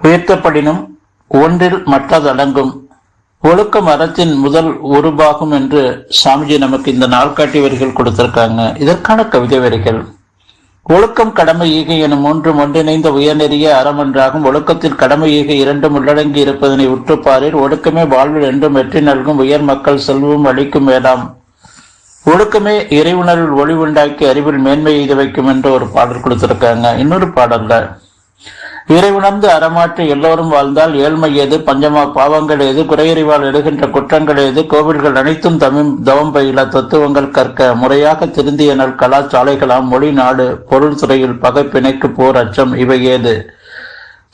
உயர்த்தப்படினும் ஒன்றில் மற்றதடங்கும். ஒழுக்கம் அறத்தின் முதல் உருபாகும் என்று சாமிஜி நமக்கு இந்த நாள்காட்டி வரிகள் கொடுத்திருக்காங்க. இதற்கான கவிதை வரிகள். ஒழுக்கம் கடமை ஈகை எனும் மூன்று ஒன்றிணைந்த உயர்நெறிய அறம் என்றாகும் ஒழுக்கத்தில் கடமை ஈகை இரண்டும் உள்ளடங்கி இருப்பதனை உற்றுப்பாரில் ஒழுக்கமே வாழ்வில் என்றும் வெற்றி நல்கும். உயர் மக்கள் செல்வம் அளிக்கும் வேண்டாம் ஒழுக்கமே இறைவுணர்வில் ஒளி உண்டாக்கி அறிவில் மேன்மை எய்து வைக்கும் என்று ஒரு பாடல் கொடுத்திருக்காங்க. இன்னொரு பாடல்ல இறைவுணர்ந்து அறமாற்றி எல்லோரும் வாழ்ந்தால் ஏழ்மை ஏது பஞ்சமா பாவங்கள் ஏது குறையறிவால் எழுகின்ற குற்றங்கள் ஏது கோவில்கள் அனைத்தும் தமிழ் தவம் பயில தத்துவங்கள் கற்க முறையாக திருந்திய நல் கலாச்சாலைகளாம் மொழி நாடு பொருள் துறையில் பகை பிணைக்கு போர் அச்சம் இவை ஏது?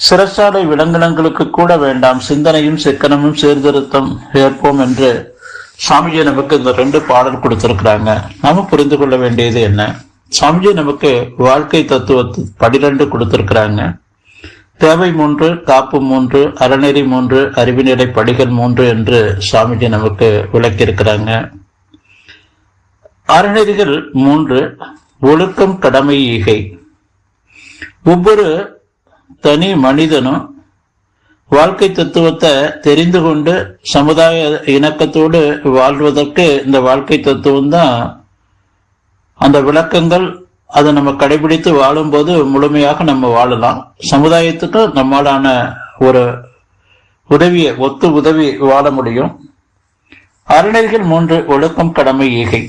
சிறசாலை விலங்கினங்களுக்கு கூட வேண்டாம் சிந்தனையும் சிக்கனமும் சீர்திருத்தம் ஏற்போம் என்று சாமிஜி நமக்கு இந்த ரெண்டு பாடல் கொடுத்திருக்கிறாங்க. நாம புரிந்து கொள்ள வேண்டியது என்ன? சாமிஜி நமக்கு வாழ்க்கை தத்துவத்து பனிரெண்டு கொடுத்திருக்கிறாங்க. தேவை மூன்று காப்பு மூன்று அறநெறி மூன்று அறிவுநிலை படிகள் மூன்று என்று சாமிஜி நமக்கு விளக்கியிருக்கிறாங்க. அறநெறிகள் மூன்று ஒழுக்கம் கடமை ஈகை. ஒவ்வொரு தனி மனிதனும் வாழ்க்கை தத்துவத்தை தெரிந்து கொண்டு சமுதாய இணக்கத்தோடு வாழ்வதற்கு இந்த வாழ்க்கை தத்துவம் தான் அந்த விளக்கங்கள் அதை நம்ம கடைபிடித்து வாழும்போது முழுமையாக நம்ம வாழலாம். சமுதாயத்துக்கு நம்மளான ஒரு உதவியை ஒத்து உதவி வாழ முடியும். அறநெறிகள் மூன்று ஒழுக்கம் கடமை ஈகை.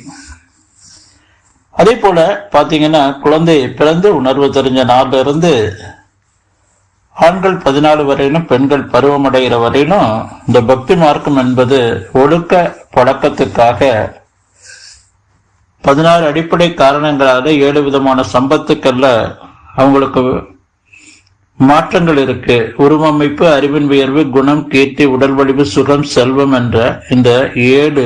அதே போல பாத்தீங்கன்னா குழந்தை பிறந்து உணர்வு தெரிஞ்ச நாள்ல இருந்து ஆண்கள் பதினாலு வரையிலும் பெண்கள் பருவமடைகிற வரையிலும் இந்த பக்தி மார்க்கம் என்பது ஒழுக்க பழக்கத்துக்காக பதினாறு அடிப்படை காரணங்களால ஏழு விதமான சம்பத்துக்கள்ல அவங்களுக்கு மாற்றங்கள் இருக்கு. உருவமைப்பு அறிவின் உயர்வு குணம் கீர்த்தி உடல் வலிவு சுகம் செல்வம் என்ற இந்த ஏழு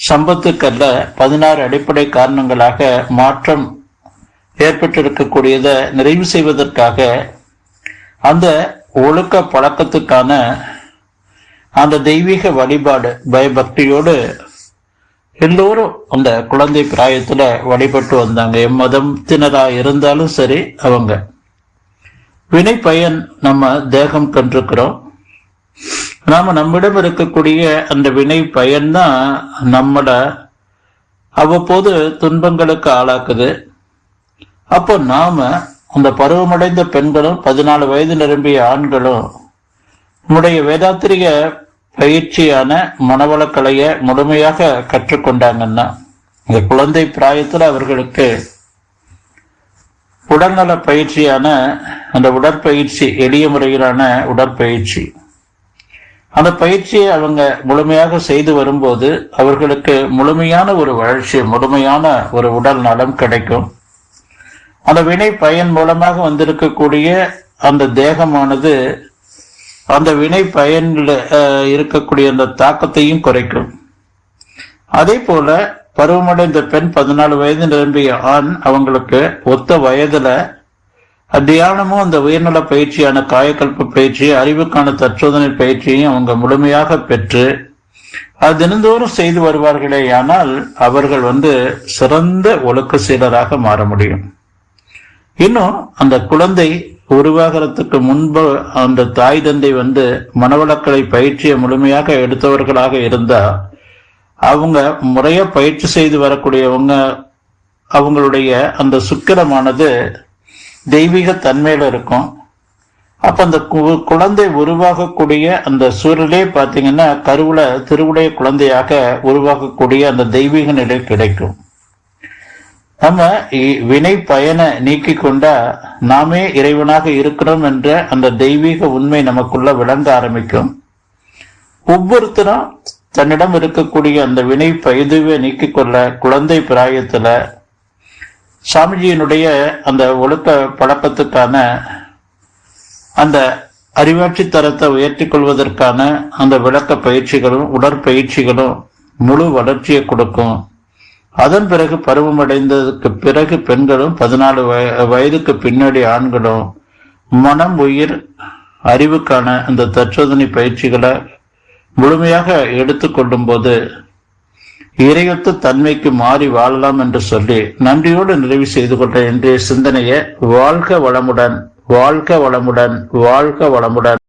சம்பத்துக்கல்ல பதினாறு அடிப்படை காரணங்களாக மாற்றம் ஏற்பட்டிருக்கக்கூடியதை நிறைவு செய்வதற்காக அந்த ஒழுக்க பழக்கத்துக்கான அந்த தெய்வீக வழிபாடு பயபக்தியோடு எல்லோரும் அந்த குழந்தை பிராயத்துல வழிபட்டு வந்தாங்க. எம்மதத்தினரா இருந்தாலும் சரி அவங்க. வினை பயன் நம்ம தேகம் கண்டிருக்கிறோம். நாம நம்மிடம் இருக்கக்கூடிய அந்த வினை பயன் தான் நம்மள அவ்வப்போது துன்பங்களுக்கு ஆளாக்குது. அப்போ நாம அந்த பருவமடைந்த பெண்களும் பதினாலு வயது நிரம்பிய ஆண்களும் நம்முடைய வேதாத்திரிக பயிற்சியான மனவளக்கலைய முழுமையாக கற்றுக்கொண்டாங்கன்னா இந்த குழந்தை பிராயத்தில் அவர்களுக்கு உடல்நல பயிற்சியான அந்த உடற்பயிற்சி எளிய முறையிலான உடற்பயிற்சி. அந்த பயிற்சியை அவங்க முழுமையாக செய்து வரும்போது அவர்களுக்கு முழுமையான ஒரு வளர்ச்சி முழுமையான ஒரு உடல் நலம் கிடைக்கும். அந்த வினை பயன் மூலமாக வந்திருக்கக்கூடிய அந்த தேகமானது அந்த வினை பயனில் இருக்கக்கூடிய அந்த தாக்கத்தையும் குறைக்கும். அதே போல பருவமடைந்த பெண் பதினாலு வயது நிரம்பிய ஆண் அவங்களுக்கு ஒத்த வயதுல தியானமும் அந்த உயர்நல பயிற்சியான காயக்கல்ப பயிற்சி அறிவுக்கான தற்சோதனை பயிற்சியையும் அவங்க முழுமையாக பெற்று அது தினந்தோறும் செய்து வருவார்களே ஆனால் அவர்கள் வந்து சிறந்த ஒழுக்க சீலராக மாற முடியும். இன்னும் அந்த குழந்தை உருவாகிறதுக்கு முன்பு அந்த தாய் தந்தை வந்து மனவளக்கலை பயிற்சியை முழுமையாக எடுத்தவர்களாக இருந்தா அவங்க முறைய பயிற்சி செய்து வரக்கூடியவங்க அவங்களுடைய அந்த சுக்கிரமானது தெய்வீக தன்மையில இருக்கும். அப்ப அந்த குழந்தை உருவாகக்கூடிய அந்த சூழலே பாத்தீங்கன்னா கருவுல திருவுடைய குழந்தையாக உருவாகக்கூடிய அந்த தெய்வீக நிலை கிடைக்கும். நம்ம வினை பயனை நீக்கி கொண்டா நாமே இறைவனாக இருக்கிறோம் என்ற அந்த தெய்வீக உண்மை நமக்குள்ள விளங்க ஆரம்பிக்கும். ஒவ்வொருத்தரும் தன்னிடம் இருக்கக்கூடிய அந்த வினை பயிதுவை நீக்கிக் கொள்ள குழந்தை பிராயத்துல சாமிஜியினுடைய அந்த ஒழுக்க பழக்கத்துக்கான அந்த அறிவாட்சி தரத்தை உயர்த்தி கொள்வதற்கான அந்த விளக்க பயிற்சிகளும் உடற்பயிற்சிகளும் முழு வளர்ச்சியை கொடுக்கும். அதன் பிறகு பருவமடைந்ததுக்கு பிறகு பெண்களும் பதினாலு வய- வயதுக்கு பின்னாடி ஆண்களும் மனம் உயிர் அறிவுக்கான இந்த தற்சோதனை பயிற்சிகளை முழுமையாக எடுத்துக்கொள்ளும் போது இறையொத்த தன்மைக்கு மாறி வாழலாம் என்று சொல்லி நன்றியோடு நிறைவு செய்து கொண்ட இன்றைய சிந்தனையை வாழ்க வளமுடன் வாழ்க வளமுடன் வாழ்க வளமுடன்.